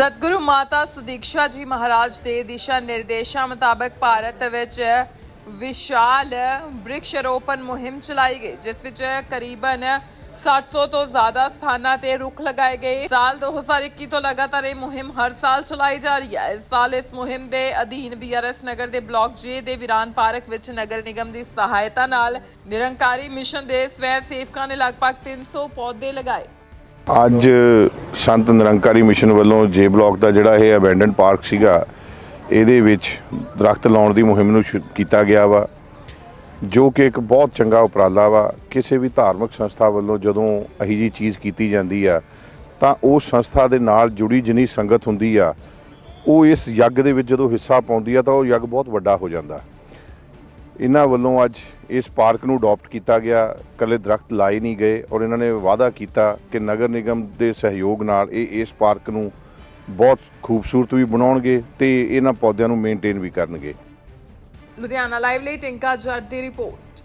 ਸਤਿਗੁਰੂ ਮਾਤਾ ਸੁਦੀਕਸ਼ਾ ਜੀ ਮਹਾਰਾਜ ਦੇ ਦਿਸ਼ਾ ਨਿਰਦੇਸ਼ਾਂ ਮੁਤਾਬਕ ਭਾਰਤ ਵਿੱਚ ਵਿਸ਼ਾਲ ਬ੍ਰਿਕਸ਼ ਰੋਪਣ ਮੁਹਿੰਮ ਚਲਾਈ ਗਈ, ਜਿਸ ਵਿੱਚ ਕਰੀਬਨ 700 ਤੋਂ ਜ਼ਿਆਦਾ ਸਥਾਨਾਂ ਤੇ ਰੁੱਖ ਲਗਾਏ ਗਏ। ਸਾਲ 2021 ਤੋਂ ਲਗਾਤਾਰ ਇਹ ਮੁਹਿੰਮ ਹਰ ਸਾਲ ਚਲਾਈ ਜਾ ਰਹੀ ਹੈ। ਇਸ ਸਾਲ ਇਸ ਮੁਹਿੰਮ ਦੇ ਅਧੀਨ ਬੀਆਰਐਸ ਨਗਰ ਦੇ ਬਲਾਕ ਜੇ ਦੇ ਵਿਰਾਨ ਪਾਰਕ ਵਿੱਚ ਨਗਰ ਨਿਗਮ ਦੀ ਸਹਾਇਤਾ ਨਾਲ ਨਿਰੰਕਾਰੀ ਮਿਸ਼ਨ ਦੇ ਸਵੈ ਸੇਵਕਾਂ ਨੇ ਲਗਭਗ 300 ਪੌਦੇ ਲਗਾਏ। ਅੱਜ ਸੰਤ ਨਿਰੰਕਾਰੀ ਮਿਸ਼ਨ ਵੱਲੋਂ ਜੇ ਬਲਾਕ ਦਾ ਜਿਹੜਾ ਇਹ ਅਬੈਂਡਨ ਪਾਰਕ ਸੀਗਾ, ਇਹਦੇ ਵਿੱਚ ਦਰਖਤ ਲਾਉਣ ਦੀ ਮੁਹਿੰਮ ਨੂੰ ਸ਼ੁ- ਕੀਤਾ ਗਿਆ ਵਾ, ਜੋ ਕਿ ਇੱਕ ਬਹੁਤ ਚੰਗਾ ਉਪਰਾਲਾ ਵਾ। ਕਿਸੇ ਵੀ ਧਾਰਮਿਕ ਸੰਸਥਾ ਵੱਲੋਂ ਜਦੋਂ ਅਹੀ ਜੀ ਚੀਜ਼ ਕੀਤੀ ਜਾਂਦੀ ਆ, ਤਾਂ ਉਸ ਸੰਸਥਾ ਦੇ ਨਾਲ ਜੁੜੀ ਜਿੰਨੀ ਸੰਗਤ ਹੁੰਦੀ ਆ, ਉਹ ਇਸ ਯੱਗ ਦੇ ਵਿੱਚ ਜਦੋਂ ਹਿੱਸਾ ਪਾਉਂਦੀ ਆ, ਤਾਂ ਉਹ ਯੱਗ ਬਹੁਤ ਵੱਡਾ ਹੋ ਜਾਂਦਾ। ਇਹਨਾਂ ਵੱਲੋਂ ਅੱਜ ਇਸ ਪਾਰਕ ਨੂੰ ਅਡਾਪਟ ਕੀਤਾ ਗਿਆ। ਕੱਲੇ ਦਰਖਤ ਲਾਏ ਨਹੀਂ ਗਏ ਔਰ ਇਹਨਾਂ ਨੇ ਵਾਅਦਾ ਕੀਤਾ ਕਿ ਨਗਰ ਨਿਗਮ ਦੇ ਸਹਿਯੋਗ ਨਾਲ ਇਹ ਇਸ ਪਾਰਕ ਨੂੰ ਬਹੁਤ ਖੂਬਸੂਰਤ ਵੀ ਬਣਾਉਣਗੇ ਤੇ ਇਹਨਾਂ ਪੌਦਿਆਂ ਨੂੰ ਮੇਨਟੇਨ ਵੀ ਕਰਨਗੇ। ਲੁਧਿਆਣਾ ਲਾਈਵ ਲਈ ਟਿੰਕਾ ਜੱਟ ਦੀ ਰਿਪੋਰਟ।